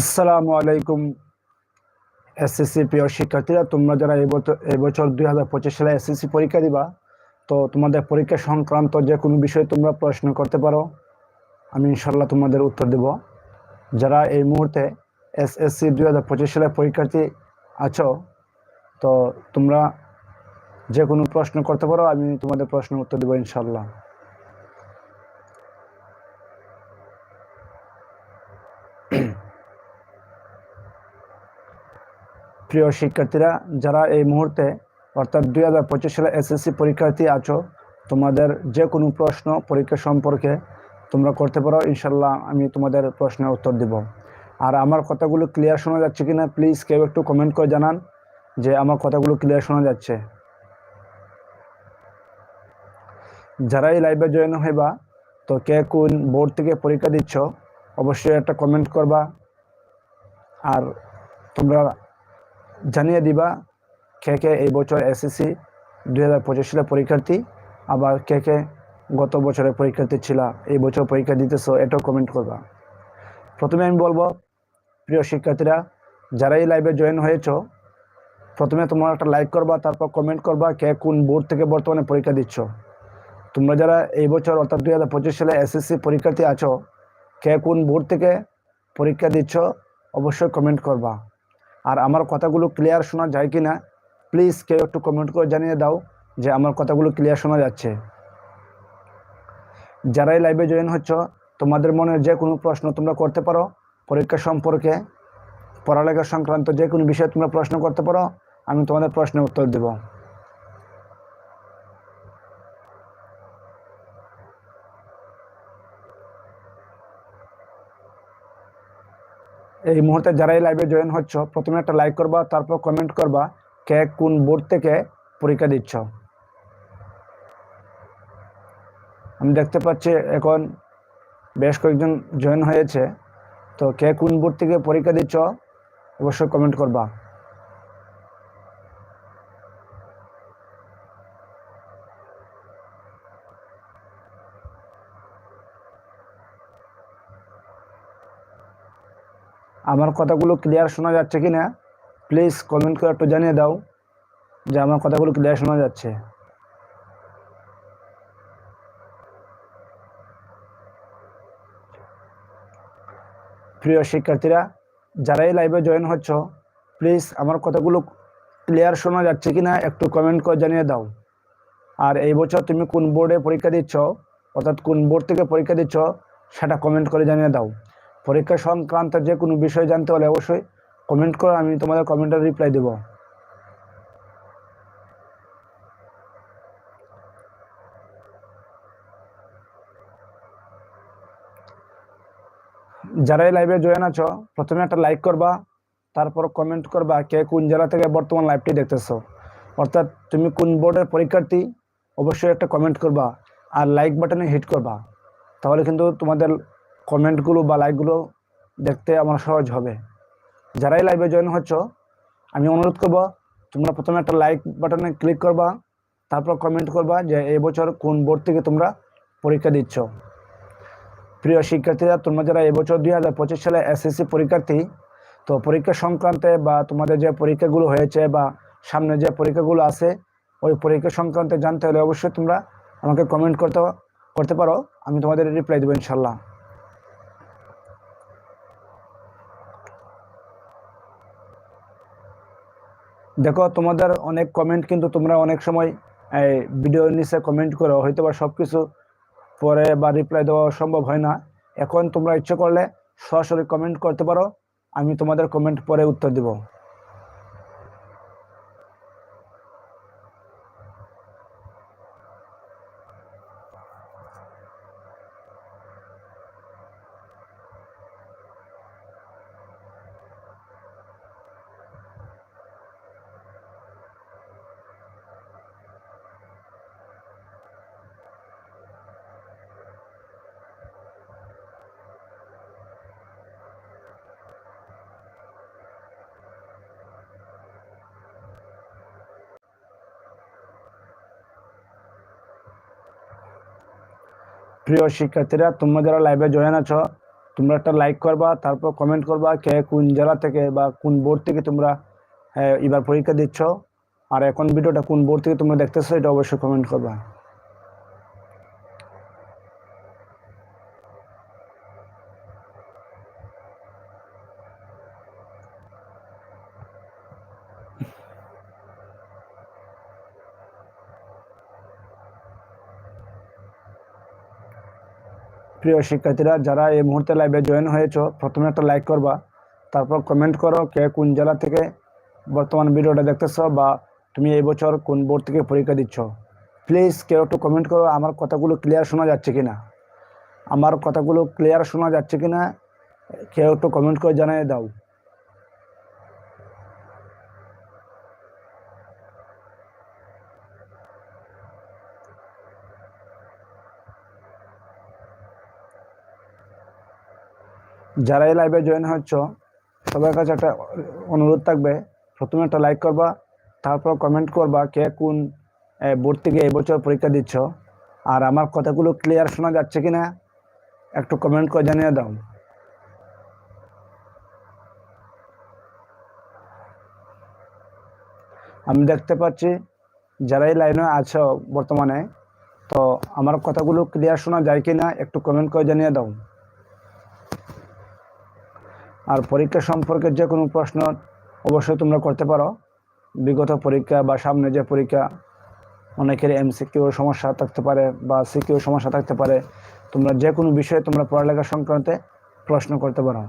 আসসালামু আলাইকুম এসএসসি প্রিয় শিক্ষার্থীরা, তোমরা যারা এবছর দুই হাজার পঁচিশ সালে এসএসসি পরীক্ষা দিবা, তো তোমাদের পরীক্ষা সংক্রান্ত যে কোনো বিষয়ে তোমরা প্রশ্ন করতে পারো, আমি ইনশাল্লাহ তোমাদের উত্তর দেব। যারা এই মুহূর্তে এসএসসি দুই হাজার পঁচিশ সালে পরীক্ষার্থী আছো, তো তোমরা যে কোনো প্রশ্ন করতে পারো, আমি তোমাদের প্রশ্নের উত্তর দেবো ইনশাল্লাহ প্রিয় শিক্ষার্থীরা, যারা এই মুহূর্তে, অর্থাৎ দুই হাজার পঁচিশ সালে এসএসসি পরীক্ষার্থী আছো, তোমাদের যে কোনো প্রশ্ন পরীক্ষা সম্পর্কে তোমরা করতে পারো ইনশাল্লাহ আমি তোমাদের প্রশ্নের উত্তর দিব। আর আমার কথাগুলো ক্লিয়ার শোনা যাচ্ছে কি না প্লিজ কেউ একটু কমেন্ট করে জানান যে আমার কথাগুলো ক্লিয়ার শোনা যাচ্ছে। যারা এই লাইভে জয়েন হইবা, তো কে কোন বোর্ড থেকে পরীক্ষা দিচ্ছ, অবশ্যই একটা কমেন্ট করবা। আর তোমরা জানিয়ে দিবা কে কে এই বছর এসএসসি দুই হাজার পঁচিশ সালের পরীক্ষার্থী, আবার কে কে গত বছরের পরীক্ষার্থী ছিল, এই বছর পরীক্ষা দিতেছো, এটাও কমেন্ট করবা। প্রথমে আমি বলব, প্রিয় শিক্ষার্থীরা যারা এই লাইভে জয়েন হয়েছ, প্রথমে তোমরা একটা লাইক করবা, তারপর কমেন্ট করবা কে কোন বোর্ড থেকে বর্তমানে পরীক্ষা দিচ্ছ। তোমরা যারা এই বছর অর্থাৎ দুই হাজার পঁচিশ সালে এসএসসি পরীক্ষার্থী আছো, কে কোন বোর্ড থেকে পরীক্ষা দিচ্ছ, অবশ্যই কমেন্ট করবা। আর আমার কথাগুলো ক্লিয়ার শোনা যায় কি না প্লিজ কেউ একটু কমেন্ট করে জানিয়ে দাও যে আমার কথাগুলো ক্লিয়ার শোনা যাচ্ছে। যারাই লাইভে জয়েন হচ্ছ, তোমাদের মনে যে কোনো প্রশ্ন তোমরা করতে পারো, পরীক্ষা সম্পর্কে, পড়ালেখা সংক্রান্ত যে কোনো বিষয়ে তোমরা প্রশ্ন করতে পারো, আমি তোমাদের প্রশ্নের উত্তর দেব। এই মুহূর্তে যারা এই লাইভে জয়েন হচ্ছ, প্রথমে একটা লাইক করবা, তারপর কমেন্ট করবা কে কোন বোর্ড থেকে পরীক্ষা দিচ্ছ। আমি দেখতে পাচ্ছি এখন বেশ কয়েকজন জয়েন হয়েছে, তো কে কোন বোর্ড থেকে পরীক্ষা দিচ্ছ অবশ্যই কমেন্ট করবা। আমার কথাগুলো ক্লিয়ার শোনা যাচ্ছে কি না প্লিজ কমেন্ট করে একটু জানিয়ে দাও যে আমার কথাগুলো ক্লিয়ার শোনা যাচ্ছে। প্রিয় শিক্ষার্থীরা যারাই লাইভে জয়েন হচ্ছ প্লিজ আমার কথাগুলো ক্লিয়ার শোনা যাচ্ছে কি না একটু কমেন্ট করে জানিয়ে দাও। আর এই বছর তুমি কোন বোর্ডে পরীক্ষা দিচ্ছ, অর্থাৎ কোন বোর্ড থেকে পরীক্ষা দিচ্ছ, সেটা কমেন্ট করে জানিয়ে দাও। পরীক্ষা সংক্রান্ত যে কোনো বিষয় জানতে হলে অবশ্যই কমেন্ট করো আমি তোমাদের কমেন্টের রিপ্লাই দেব। যারাই লাইভে জয়েন আছো, প্রথমে একটা লাইক করবা, তারপর কমেন্ট করবা কে কোন জেলা থেকে বর্তমান লাইভটি দেখতেছো। অর্থাৎ তুমি কোন বোর্ডের পরীক্ষার্থী, অবশ্যই একটা কমেন্ট করবা আর লাইক বাটনে হিট করবা। তাহলে কিন্তু তোমাদের কমেন্টগুলো বা লাইকগুলো দেখতে আমার সহজ হবে। যারাই লাইভে জয়েন হচ্ছ, আমি অনুরোধ করব, তোমরা প্রথমে একটা লাইক বাটনে ক্লিক করবা, তারপর কমেন্ট করবা যে এই বছর কোন বোর্ড থেকে তোমরা পরীক্ষা দিচ্ছ। প্রিয় শিক্ষার্থীরা, তোমরা যারা এবছর দুই হাজার পঁচিশ সালে এসএসসি পরীক্ষার্থী, তো পরীক্ষা সংক্রান্তে বা তোমাদের যে পরীক্ষাগুলো হয়েছে বা সামনে যে পরীক্ষাগুলো আছে, ওই পরীক্ষা সংক্রান্তে জানতে হলে অবশ্যই তোমরা আমাকে কমেন্ট করতে করতে পারো, আমি তোমাদের রিপ্লাই দেবো ইনশাল্লাহ। দেখো, তোমাদের অনেক কমেন্ট কিন্তু তোমরা অনেক সময়, এই ভিডিওর নিচে কমেন্ট করো হয়তো বা সব কিছু পরে বা রিপ্লাই দেওয়া সম্ভব হয় না। এখন তোমরা ইচ্ছে করলে সরাসরি কমেন্ট করতে পারো, আমি তোমাদের কমেন্ট পরে উত্তর দেব। প্রিয় শিক্ষার্থীরা, তোমরা যারা লাইভে জয়েন আছো, তোমরা একটা লাইক করবা, তারপর কমেন্ট করবা কে কোন জেলা থেকে বা কোন বোর্ড থেকে তোমরা এবার পরীক্ষা দিচ্ছ। আর এখন ভিডিওটা কোন বোর্ড থেকে তোমরা দেখতেছো, এটা অবশ্যই কমেন্ট করবা। প্রিয় শিক্ষার্থীরা, যারা এই মুহূর্তে লাইভে জয়েন হয়েছো, প্রথমে একটা লাইক করবা, তারপর কমেন্ট করো কে কোন জেলা থেকে বর্তমান ভিডিওটা দেখতেছো বা তুমি এই বছর কোন বোর্ড থেকে পরীক্ষা দিচ্ছ। প্লিজ কেউ একটু কমেন্ট করো, আমার কথাগুলো ক্লিয়ার শোনা যাচ্ছে কি না আমার কথাগুলো ক্লিয়ার শোনা যাচ্ছে কি না কেউ একটু কমেন্ট করে জানিয়ে দাও। যারা এই লাইভে জয়েন হচ্ছ, সবার কাছে একটা অনুরোধ থাকবে। প্রথমে একটা লাইক করবা, তারপর কমেন্ট করবা কে কোন বোর্ড থেকে এবছর পরীক্ষা দিচ্ছ। আর আমার কথাগুলো ক্লিয়ার শোনা যাচ্ছে কিনা, একটু কমেন্ট করে জানিয়ে দাও। আমি দেখতে পাচ্ছি যারা এই লাইনে আছো বর্তমানে, তো আমার কথাগুলো ক্লিয়ার শোনা যায় কিনা, একটু কমেন্ট করে জানিয়ে দাও। আর পরীক্ষা সম্পর্কে যে কোনো প্রশ্ন অবশ্যই তোমরা করতে পারো। বিগত পরীক্ষা বা সামনে যে পরীক্ষা, অনেকের এমসিকিউ সমস্যা থাকতে পারে বা সিকিউ সমস্যা থাকতে পারে। তোমরা যে কোনো বিষয়ে তোমরা পড়ালেখা সংক্রান্তে প্রশ্ন করতে পারো।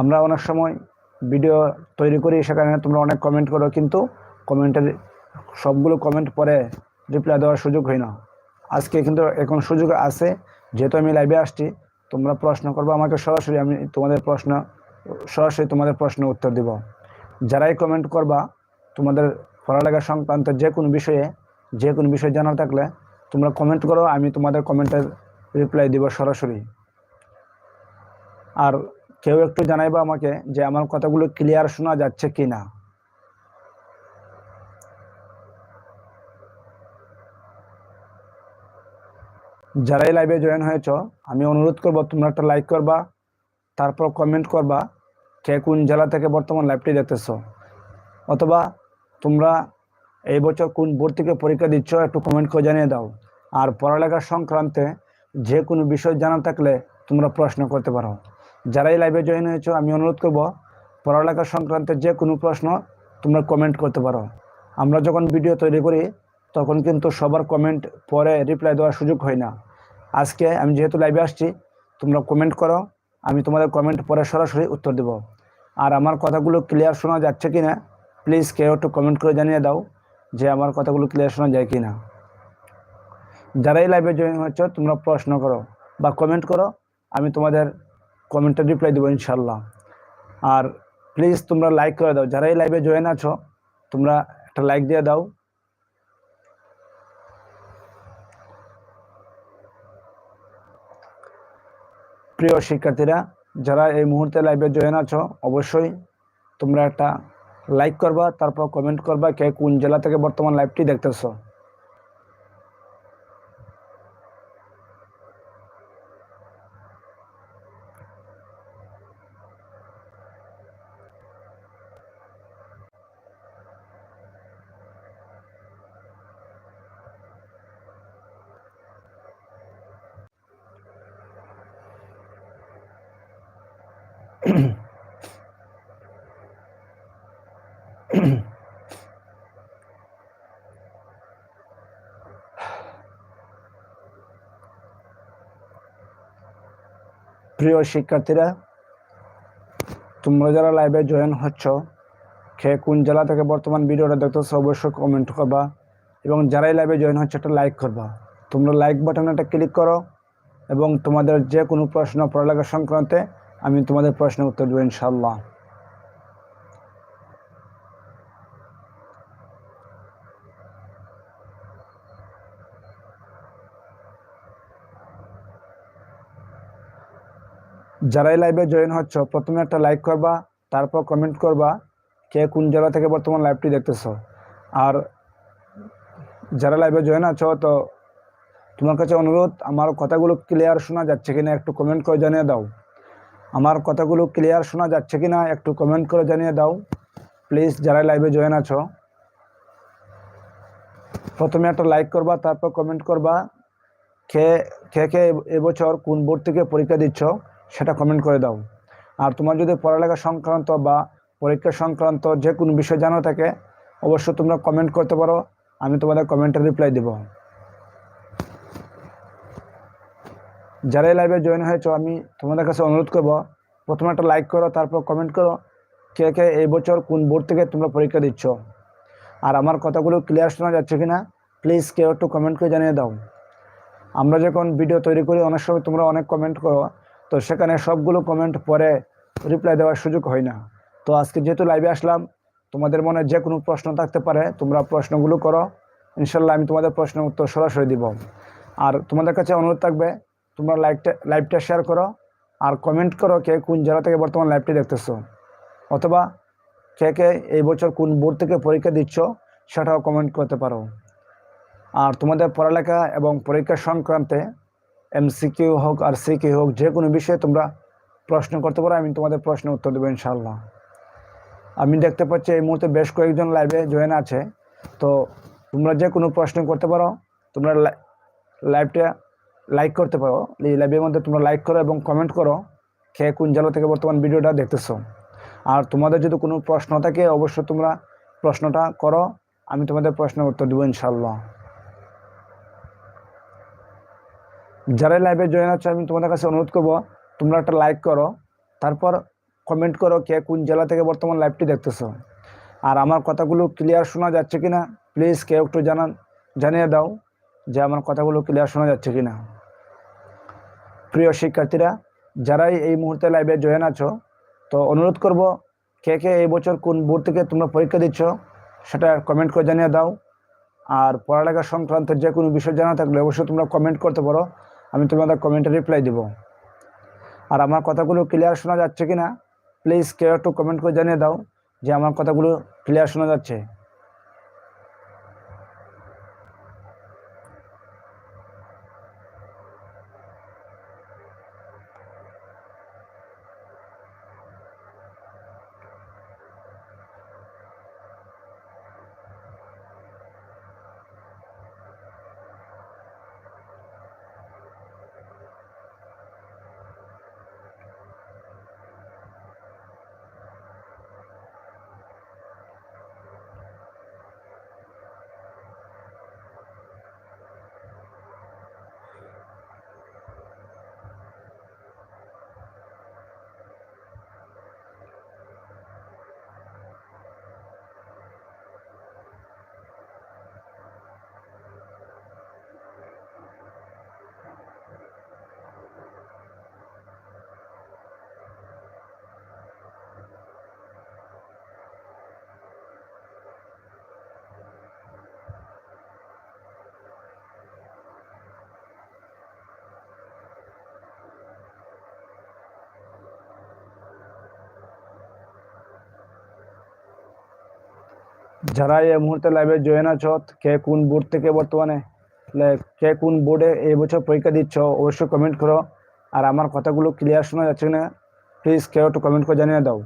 আমরা অনেক সময় ভিডিও তৈরি করি, সেখানে তোমরা অনেক কমেন্ট করো, কিন্তু কমেন্টের সবগুলো কমেন্ট পরে রিপ্লাই দেওয়ার সুযোগ হয় না। আজকে কিন্তু এখন সুযোগ আছে, যেহেতু আমি লাইভে আসছি তোমরা প্রশ্ন করব, আমাকে সরাসরি আমি তোমাদের প্রশ্ন, সরাসরি তোমাদের প্রশ্ন উত্তর দিব। যারাই কমেন্ট করবা, তোমাদের পড়ালেখা সংক্রান্ত যে কোনো বিষয়ে, যে কোনো বিষয় জানার থাকলে তোমরা কমেন্ট করো, আমি তোমাদের কমেন্টের রিপ্লাই দিব সরাসরি। আর কেউ একটু জানাইবা আমাকে যে আমার কথাগুলো ক্লিয়ার শোনা যাচ্ছে কি না যারাই লাইভে জয়েন হয়েছ, আমি অনুরোধ করব তোমরা একটা লাইক করবা, তারপর কমেন্ট করবা কে কোন জেলা থেকে বর্তমান লাইভটি দেখতেছো। অথবা তোমরা এই বছর কোন বোর্ড থেকে পরীক্ষা দিচ্ছ, একটু কমেন্ট করে জানিয়ে দাও। আর পড়ালেখা সংক্রান্তে যে কোনো বিষয় জানা থাকলে তোমরা প্রশ্ন করতে পারো। যারাই লাইভে জয়েন হয়েছো, আমি অনুরোধ করব পড়ালেখা সংক্রান্তে যে কোনো প্রশ্ন তোমরা কমেন্ট করতে পারো। আমরা যখন ভিডিও তৈরি করি, তখন কিন্তু সবার কমেন্ট পরে রিপ্লাই দেওয়ার সুযোগ হয় না। আজকে আমি যেহেতু লাইভে আসছি, তোমরা কমেন্ট করো, আমি তোমাদের কমেন্ট পরে সরাসরি উত্তর দেব। আর আমার কথাগুলো ক্লিয়ার শোনা যাচ্ছে কি না প্লিজ কেউ একটু কমেন্ট করে জানিয়ে দাও যে আমার কথাগুলো ক্লিয়ার শোনা যায় কি না যারাই লাইভে জয়েন হচ্ছে তোমরা প্রশ্ন করো বা কমেন্ট করো, আমি তোমাদের কমেন্টের রিপ্লাই দেবো ইনশাল্লাহ আর প্লিজ তোমরা লাইক করে দাও। যারাই লাইভে জয়েন আছো, তোমরা একটা লাইক দিয়ে দাও। প্রিয় শিক্ষার্থীরা, যারা এই মুহূর্তে লাইভে জয়েন আছো, অবশ্যই তোমরা একটা লাইক করবা, তারপর কমেন্ট করবা, কে কোন জেলা থেকে বর্তমান লাইভটি দেখতেছো। প্রিয় শিক্ষার্থীরা, তোমরা যারা লাইভে জয়েন হচ্ছ খেয়ে কোন জেলা থেকে বর্তমান ভিডিওটা দেখতেছো, অবশ্যই কমেন্ট করবা এবং যারাই লাইভে জয়েন হচ্ছে, একটা লাইক করবা। তোমরা লাইক বাটনে একটা ক্লিক করো এবং তোমাদের যে কোনো প্রশ্ন পড়ালেখা সংক্রান্তে আমি তোমাদের প্রশ্নের উত্তর দেবো ইনশাল্লাহ যারাই লাইভে জয়েন হচ্ছ, প্রথমে একটা লাইক করবা, তারপর কমেন্ট করবা কে কোন জেলা থেকে বর্তমান লাইভটি দেখতেছো। আর যারা লাইভে জয়েন আছো, তো তোমার কাছে অনুরোধ, আমার কথাগুলো ক্লিয়ার শোনা যাচ্ছে কিনা একটু কমেন্ট করে জানিয়ে দাও। আমার কথাগুলো ক্লিয়ার শোনা যাচ্ছে কিনা একটু কমেন্ট করে জানিয়ে দাও। প্লিজ যারা লাইভে জয়েন আছো, প্রথমে একটা লাইক করবা, তারপর কমেন্ট করবা, কে কে কে এবছর কোন বোর্ড থেকে পরীক্ষা দিচ্ছ। সেটা কমেন্ট করে দাও। আর তোমার যদি পড়ালেখা সংক্রান্ত বা পরীক্ষা সংক্রান্ত যে কোনো বিষয় জানা থাকে অবশ্য তোমরা কমেন্ট করতে পারো, আমি তোমাদের কমেন্টের রিপ্লাই দেব। যারাই লাইভে জয়েন হয়েছো, আমি তোমাদের কাছে অনুরোধ করব, প্রথমে একটা লাইক করো, তারপর কমেন্ট করো, কে কে এই বছর কোন বোর্ড থেকে তোমরা পরীক্ষা দিচ্ছ। আর আমার কথাগুলো ক্লিয়ার শোনা যাচ্ছে কিনা প্লিজ কেউ একটু কমেন্ট করে জানিয়ে দাও। আমরা যখন ভিডিও তৈরি করি, অনেক সময় তোমরা অনেক কমেন্ট করো তো সেখানে সবগুলো কমেন্ট পরে রিপ্লাই দেওয়ার সুযোগ হয় না। তো আজকে যেহেতু লাইভে আসলাম, তোমাদের মনে যে কোনো প্রশ্ন থাকতে পারে, তোমরা প্রশ্নগুলো করো। ইনশাল্লাহ আমি তোমাদের প্রশ্নের উত্তর সরাসরি দিব। আর তোমাদের কাছে অনুরোধ থাকবে, তোমরা লাইভটা লাইভটা শেয়ার করো, আর কমেন্ট করো কে কোন জেলা থেকে বর্তমান লাইভটি দেখতেছো। অথবা কে কে এই বছর কোন বোর্ড থেকে পরীক্ষা দিচ্ছ, সেটাও কমেন্ট করতে পারো। আর তোমাদের পড়ালেখা এবং পরীক্ষা সংক্রান্তে এমসিকিউ হোক আর সিকিউ হোক, যে কোনো বিষয়ে তোমরা প্রশ্ন করতে পারো, আমি তোমাদের প্রশ্নের উত্তর দেবো ইনশাল্লাহ আমি দেখতে পাচ্ছি এই মুহূর্তে বেশ কয়েকজন লাইভে জয়েন আছে। তো তোমরা যে কোনো প্রশ্ন করতে পারো, তোমরা লাইভটা লাইক করতে পারো। এই লাইভের মধ্যে তোমরা লাইক করো এবং কমেন্ট করো কে কোন জেলা থেকে বর্তমান ভিডিওটা দেখতেছো। আর তোমাদের যদি কোনো প্রশ্ন থাকে, অবশ্যই তোমরা প্রশ্নটা করো, আমি তোমাদের প্রশ্নের উত্তর দেবো ইনশাল্লাহ যারা লাইভে জয়েন আছে, আমি তোমাদের কাছে অনুরোধ করব, তোমরা একটা লাইক করো, তারপর কমেন্ট করো কে কোন জেলা থেকে বর্তমান লাইভটি দেখতেছো। আর আমার কথাগুলো ক্লিয়ার শোনা যাচ্ছে কিনা প্লিজ কেউ একটু জানান, জানিয়ে দাও যে আমার কথাগুলো ক্লিয়ার শোনা যাচ্ছে কিনা। প্রিয় শিক্ষার্থীরা, যারাই এই মুহূর্তে লাইভে জয়েন আছো, তো অনুরোধ করব কে কে এই বছর কোন বোর্ড থেকে তোমরা পরীক্ষা দিচ্ছ, সেটা কমেন্ট করে জানিয়ে দাও। আর পড়ালেখা সংক্রান্ত যে কোনো বিষয় জানা থাকলে অবশ্যই তোমরা কমেন্ট করতে পারো। আমি তোমাদের কমেন্টে রিপ্লাই দেবো। আর আমার কথাগুলো ক্লিয়ার শোনা যাচ্ছে কি না প্লিজ কেউ একটু কমেন্ট করে জানিয়ে দাও যে আমার কথাগুলো ক্লিয়ার শোনা যাচ্ছে। যারা এই মুহূর্তে লাইভে জয়েন আছো, কে কোন বোর্ড থেকে বর্তমানে কে কোন বোর্ডে এই বছর পরীক্ষা দিচ্ছ, অবশ্যই কমেন্ট করো। আর আমার কথাগুলো ক্লিয়ার শোনা যাচ্ছে না প্লিজ কেউ একটু কমেন্ট করে জানিয়ে দাও।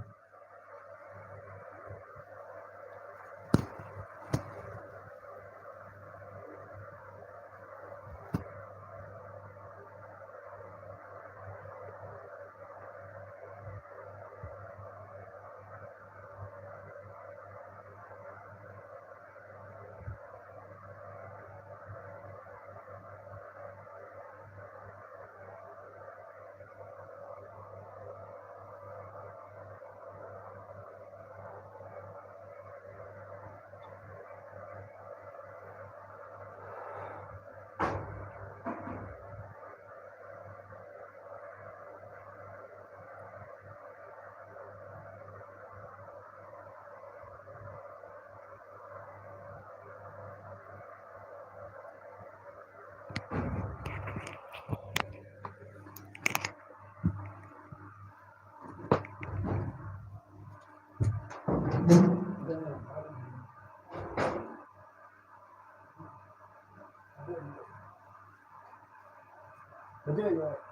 Где я?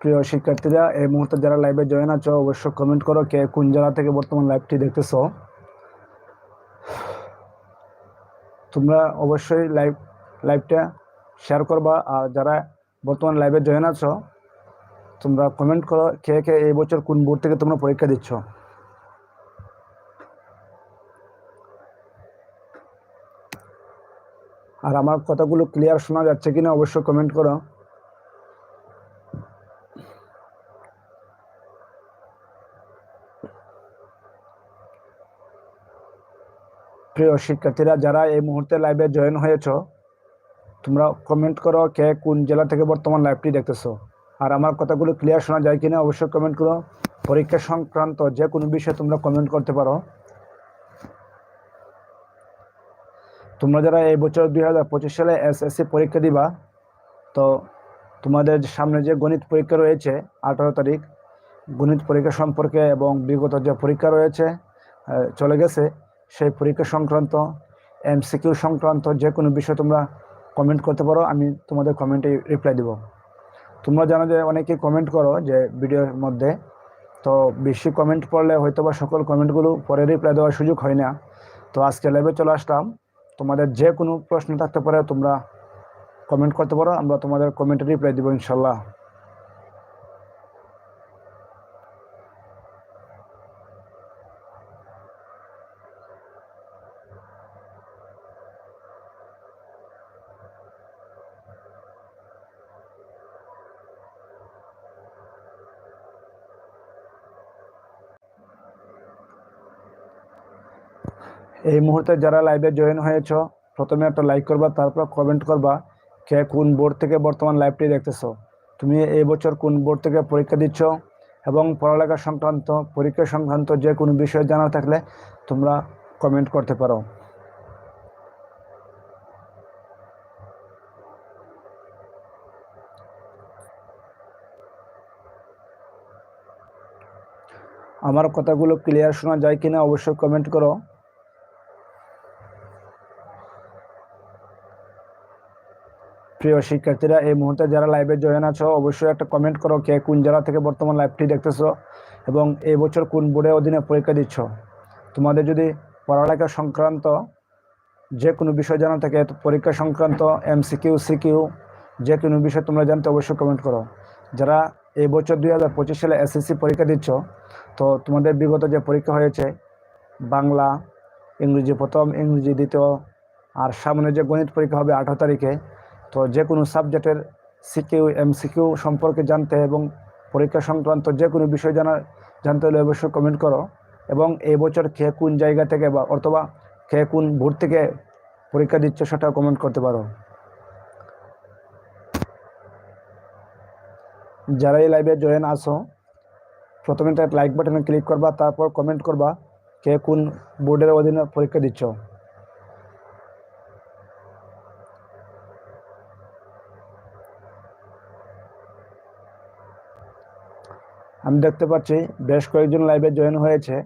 প্রিয় শিক্ষার্থীরা, এই মুহূর্তে যারা লাইভে জয়েন আছো, অবশ্যই কমেন্ট করো কে কোন জায়গা থেকে বর্তমান লাইভটি দেখতেছো। তোমরা অবশ্যই লাইভ লাইভটা শেয়ার করবা আর যারা বর্তমান লাইভে জয়েন আছো, তোমরা কমেন্ট করো কে কে এই বছর কোন বোর্ড থেকে তোমরা পরীক্ষা দিচ্ছ। আর আমার কথাগুলো ক্লিয়ার শোনা যাচ্ছে কিনা অবশ্যই কমেন্ট করো। প্রিয় শিক্ষার্থীরা, যারা এই মুহূর্তে লাইভে জয়েন হয়েছ, তোমরা কমেন্ট করো কে কোন জেলা থেকে বর্তমান লাইভটি দেখতেছো। আর আমার কথাগুলো ক্লিয়ার শোনা যায় কিনা অবশ্যই কমেন্ট করো। পরীক্ষা সংক্রান্ত যে কোনো বিষয়ে তোমরা কমেন্ট করতে পারো। তোমরা যারা এই বছর দুই হাজার পঁচিশ সালে এসএসসি পরীক্ষা দিবা, তো তোমাদের সামনে যে গণিত পরীক্ষা রয়েছে, আঠারো তারিখ, গণিত পরীক্ষা সম্পর্কে এবং বিগত যে পরীক্ষা রয়েছে চলে গেছে। সেই পরীক্ষা সংক্রান্ত এমসিকিউ সংক্রান্ত যে কোনো বিষয় তোমরা কমেন্ট করতে পারো, আমি তোমাদের কমেন্টে রিপ্লাই দিব। তোমরা জানো যে অনেকেই কমেন্ট করো যে ভিডিওর মধ্যে, তো বেশি কমেন্ট পড়লে হয়তো বা সকল কমেন্টগুলো পরে রিপ্লাই দেওয়ার সুযোগ হয় না। তো আজকে লাইভে চলে আসলাম। তোমাদের যে কোনো প্রশ্ন থাকতে পারে তোমরা কমেন্ট করতে পারো, আমরা তোমাদের কমেন্টে রিপ্লাই দেবো ইনশাল্লাহ। এই মুহূর্তে যারা লাইভে জয়েন হয়েছ, প্রথমে একটা লাইক করবা, তারপর কমেন্ট করবা কে কোন বোর্ড থেকে বর্তমান লাইভটি দেখতেছো। তুমি এই বছর কোন বোর্ড থেকে পরীক্ষা দিচ্ছ এবং পড়ালেখা সংক্রান্ত, পরীক্ষা সংক্রান্ত যে কোনো বিষয় জানা থাকলে তোমরা কমেন্ট করতে পারো। আমার কথাগুলো ক্লিয়ার শোনা যায় কিনা অবশ্যই কমেন্ট করো। প্রিয় শিক্ষার্থীরা, এই মুহূর্তে যারা লাইভে জয়েন আছো, অবশ্যই একটা কমেন্ট করো কে কোন জেলা থেকে বর্তমান লাইভটি দেখতেছো এবং এই বছর কোন বোর্ডের অধীনে পরীক্ষা দিচ্ছ। তোমাদের যদি পড়ালেখা সংক্রান্ত যে কোনো বিষয় জানা থাকে পরীক্ষা সংক্রান্ত এমসিকিউ সিকিউ যে কোনো বিষয় তোমরা জানতে অবশ্যই কমেন্ট করো। যারা এই বছর দুই হাজার পঁচিশ সালে এসএসসি পরীক্ষা দিচ্ছ, তো তোমাদের বিগত যে পরীক্ষা হয়েছে, বাংলা, ইংরেজি প্রথম, ইংরেজি দ্বিতীয়, আর সামনে যে গণিত পরীক্ষা হবে আঠারো তারিখে তো যে কোনো সাবজেক্টের সিকিউ এম সিকিউ সম্পর্কে জানতে এবং পরীক্ষা সংক্রান্ত যে কোনো বিষয় জানা, জানতে হলে অবশ্যই কমেন্ট করো এবং এই বছর কে কোন জায়গা থেকে বা অথবা কে কোন ভোট থেকে পরীক্ষা দিচ্ছে সেটাও কমেন্ট করতে পারো। যারা এই লাইভে জয়েন আসো প্রথমে তার লাইক বাটনে ক্লিক করবা, তারপর কমেন্ট করবা কে কোন বোর্ডের অধীনে পরীক্ষা দিচ্ছ। আমি দেখতে পাচ্ছি বেশ কয়েকজন লাইভে জয়েন হয়েছে।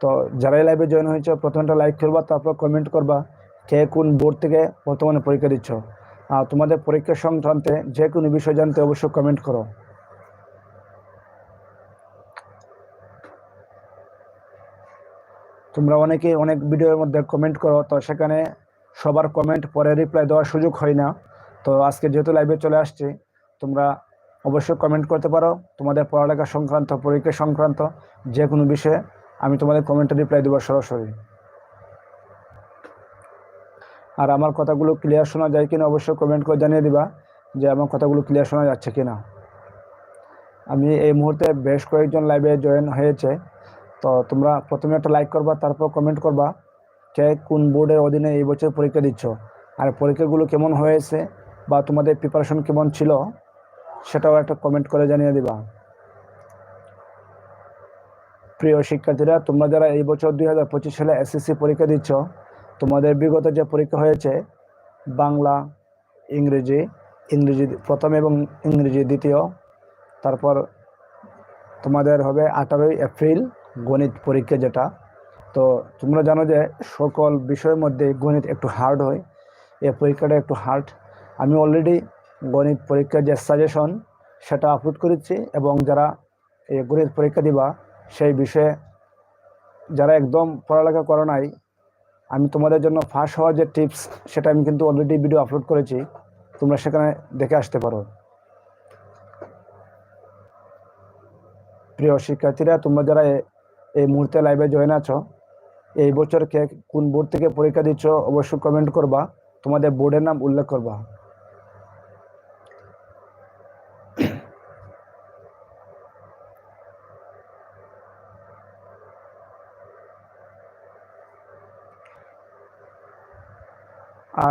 তো যারাই লাইভে জয়েন হয়েছে, প্রথমটা লাইক করবা, তারপর কমেন্ট করবা, কে কোন বোর্ড থেকে বর্তমানে পরীক্ষা দিচ্ছ। আর তোমাদের পরীক্ষা সংক্রান্তে যে কোনো বিষয় জানতে অবশ্যই কমেন্ট করো। তোমরা অনেকে অনেক ভিডিওর মধ্যে কমেন্ট করো, তো সেখানে সবার কমেন্ট পরে রিপ্লাই দেওয়ার সুযোগ হয় না। তো আজকে যেহেতু লাইভে চলে আসছে, তোমরা অবশ্যই কমেন্ট করতে পারো। তোমাদের পড়ালেখা সংক্রান্ত, পরীক্ষা সংক্রান্ত যে কোনো বিষয়ে আমি তোমাদের কমেন্টে রিপ্লাই দেবো সরাসরি। আর আমার কথাগুলো ক্লিয়ার শোনা যায় কিনা অবশ্যই কমেন্ট করে জানিয়ে দিবা যে আমার কথাগুলো ক্লিয়ার শোনা যাচ্ছে কিনা। আমি এই মুহূর্তে বেশ কয়েকজন লাইভে জয়েন হয়েছে। তো তোমরা প্রথমে একটা লাইক করবা, তারপর কমেন্ট করবা কে কোন বোর্ডের অধীনে এই বছর পরীক্ষা দিচ্ছ। আর পরীক্ষাগুলো কেমন হয়েছে বা তোমাদের প্রিপারেশন কেমন ছিল? সেটাও একটা কমেন্ট করে জানিয়ে দিবা। প্রিয় শিক্ষার্থীরা, তোমরা যারা এই বছর দুই হাজার পঁচিশ সালে এসএসসি পরীক্ষা দিচ্ছ, তোমাদের বিগত যে পরীক্ষা হয়েছে, বাংলা, ইংরেজি ইংরেজি প্রথম এবং ইংরেজি দ্বিতীয়, তারপর তোমাদের হবে আঠারোই এপ্রিল গণিত পরীক্ষা যেটা। তো তোমরা জানো যে সকল বিষয়ের মধ্যে গণিত একটু হার্ড হয়, এই পরীক্ষাটা একটু হার্ড আমি অলরেডি গণিত পরীক্ষার যে সাজেশন সেটা আপলোড করেছি এবং যারা এই গণিত পরীক্ষা দিবা, সেই বিষয়ে যারা একদম পড়ালেখা করো নাই, আমি তোমাদের জন্য ফাঁস হওয়ার যে টিপস সেটা আমি কিন্তু অলরেডি ভিডিও আপলোড করেছি, তোমরা সেখানে দেখে আসতে পারো। প্রিয় শিক্ষার্থীরা, তোমরা যারা এই মুহূর্তে লাইভে জয়েন আছো, এই বছর কে কোন বোর্ড থেকে পরীক্ষা দিচ্ছ, অবশ্যই কমেন্ট করবা, তোমাদের বোর্ডের নাম উল্লেখ করবা।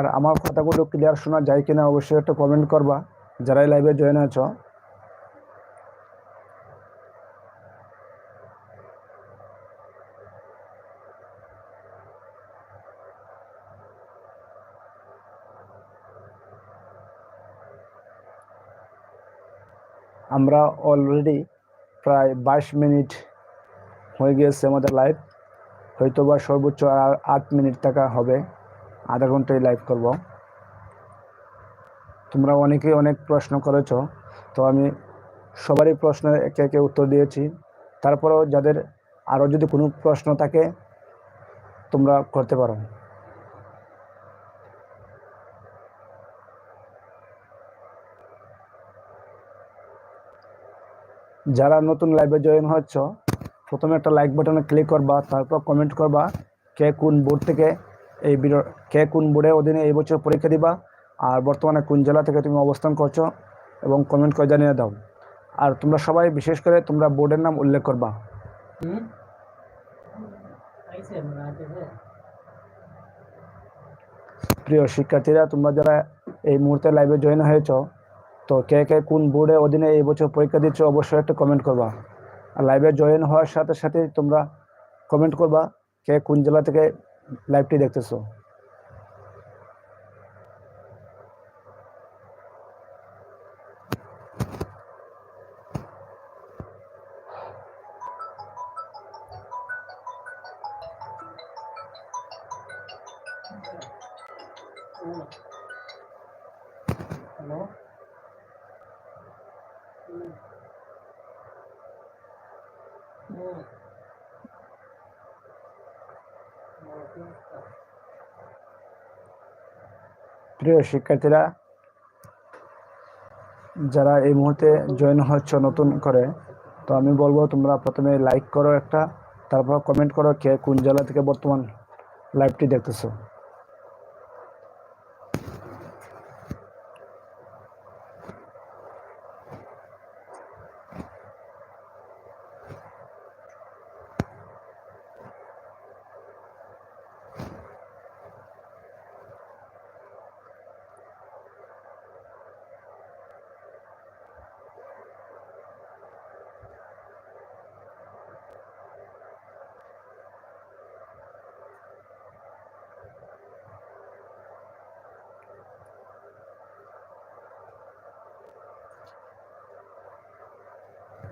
আর আমার কথাগুলো ক্লিয়ার শোনা যায় কিনা অবশ্যই একটা কমেন্ট করবা। যারাই লাইভে জয়েন আছো। আমরা অলরেডি প্রায় বাইশ মিনিট হয়ে গিয়েছে আমাদের লাইভ হয়তো বা সর্বোচ্চ আর আট মিনিট টাকা হবে। আধা ঘন্টায় লাইভ করব। তোমরা অনেকেই অনেক প্রশ্ন করেছ, তো আমি সবারই প্রশ্নের একে একে উত্তর দিয়েছি। তারপরেও যাদের আরও যদি কোনো প্রশ্ন থাকে, তোমরা করতে পারো। যারা নতুন লাইভে জয়েন হচ্ছ, প্রথমে একটা লাইক বাটনে ক্লিক করবা, তারপর কমেন্ট করবা, কে কোন বোর্ড থেকে এই কে কোন বোর্ডের অধীনে এই বছর পরীক্ষা দিবা আর বর্তমানে কোন জেলা থেকে তুমি অবস্থান করছ এবং কমেন্ট করে জানিয়ে দাও। আর তোমরা সবাই বিশেষ করে তোমরা বোর্ডের নাম উল্লেখ করবা। প্রিয় শিক্ষার্থীরা তোমরা যারা এই মুহূর্তে লাইভে জয়েন হয়েছ তো কে কে কোন বোর্ডের অধীনে এই বছর পরীক্ষা দিচ্ছ অবশ্যই একটা কমেন্ট করবা। আর লাইভে জয়েন হওয়ার সাথে সাথে তোমরা কমেন্ট করবা কে কোন জেলা থেকে লাইভটি দেখতেছো हेलो। প্রিয় শিক্ষার্থীরা, যারা এই মুহূর্তে জয়েন হচ্ছে নতুন করে, তো আমি বলব তোমরা প্রথমে লাইক করো একটা, তারপর কমেন্ট করো কে কোন জেলা থেকে বর্তমান লাইভটি দেখতেছো।